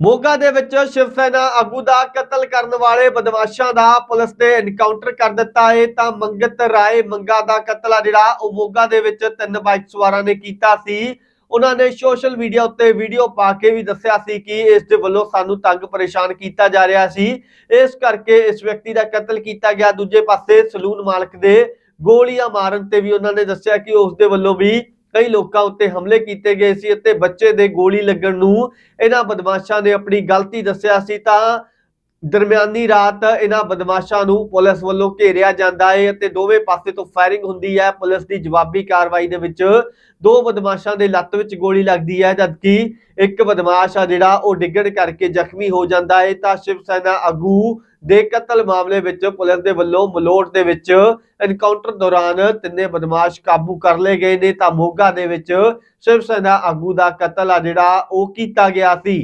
ਮੋਗਾ ਦੇ ਵਿੱਚ ਸ਼ਿਵ ਸੈਨਾ ਆਗੂ ਦਾ ਕਤਲ ਕਰਨ ਵਾਲੇ ਬਦਮਾਸ਼ਾਂ ਦਾ ਪੁਲਿਸ ਨੇ ਐਨਕਾਊਂਟਰ ਕਰ ਦਿੱਤਾ ਹੈ ਤਾਂ ਮੰਗਤ ਰਾਏ ਮੰਗਾ ਦਾ ਕਤਲ ਆ ਜਿਹੜਾ ਉਹ ਮੋਗਾ ਦੇ ਵਿੱਚ ਤਿੰਨ ਬਾਈਕ ਸਵਾਰਾਂ ਨੇ ਕੀਤਾ ਸੀ। ਉਹਨਾਂ ਨੇ ਸੋਸ਼ਲ ਮੀਡੀਆ ਉੱਤੇ ਵੀਡੀਓ ਪਾ ਕੇ ਵੀ ਦੱਸਿਆ ਸੀ ਕਿ ਇਸ ਦੇ ਵੱਲੋਂ ਸਾਨੂੰ ਤੰਗ ਪਰੇਸ਼ਾਨ ਕੀਤਾ ਜਾ ਰਿਹਾ ਸੀ। ਇਸ ਕਰਕੇ ਇਸ ਵਿਅਕਤੀ ਦਾ ਕਤਲ ਕੀਤਾ ਗਿਆ। ਦੂਜੇ ਪਾਸੇ ਸਲੂਨ ਮਾਲਕ ਦੇ ਗੋਲੀਆਂ ਮਾਰਨ ਤੇ ਵੀ ਉਹਨਾਂ ਨੇ ਦੱਸਿਆ ਕਿ ਉਸ ਦੇ ਵੱਲੋਂ ਵੀ ਕਈ ਲੋਕਾਂ ਉੱਤੇ ਹਮਲੇ ਕੀਤੇ ਗਏ ਸੀ ਅਤੇ ਬੱਚੇ ਦੇ ਗੋਲੀ ਲੱਗਣ ਨੂੰ ਇਹਨਾਂ ਬਦਮਾਸ਼ਾਂ ਨੇ ਆਪਣੀ ਗਲਤੀ ਦੱਸਿਆ ਸੀ ਤਾਂ ਦਰਮਿਆਨੀ ਰਾਤ ਇਹਨਾਂ ਬਦਮਾਸ਼ਾਂ ਨੂੰ ਪੁਲਿਸ ਵੱਲੋਂ ਘੇਰਿਆ ਜਾਂਦਾ ਹੈ ਅਤੇ ਦੋਵੇਂ ਪਾਸੇ ਤੋਂ ਫਾਇਰਿੰਗ ਹੁੰਦੀ ਹੈ। ਪੁਲਿਸ ਦੀ ਜਵਾਬੀ ਕਾਰਵਾਈ ਦੇ ਵਿੱਚ ਦੋ ਬਦਮਾਸ਼ਾਂ ਦੇ ਲੱਤ ਵਿੱਚ ਗੋਲੀ ਲੱਗਦੀ ਹੈ, ਜਦਕਿ ਇੱਕ ਬਦਮਾਸ਼ ਆ ਜਿਹੜਾ ਉਹ ਡਿੱਗਣ ਕਰਕੇ ਜ਼ਖਮੀ ਹੋ ਜਾਂਦਾ ਹੈ ਤਾਂ ਸ਼ਿਵ ਸੈਨਾ ਆਗੂ ਦੇ ਕਤਲ ਮਾਮਲੇ ਵਿੱਚ ਪੁਲਿਸ ਦੇ ਵੱਲੋਂ ਮਲੋਟ ਦੇ ਵਿੱਚ ਐਨਕਾਊਂਟਰ ਦੌਰਾਨ ਤਿੰਨੇ ਬਦਮਾਸ਼ ਕਾਬੂ ਕਰ ਲਏ ਗਏ ਨੇ। ਤਾਂ ਮੋਗਾ ਦੇ ਵਿੱਚ ਸ਼ਿਵ ਸੈਨਾ ਆਗੂ ਦਾ ਕਤਲ ਆ ਜਿਹੜਾ ਉਹ ਕੀਤਾ ਗਿਆ ਸੀ।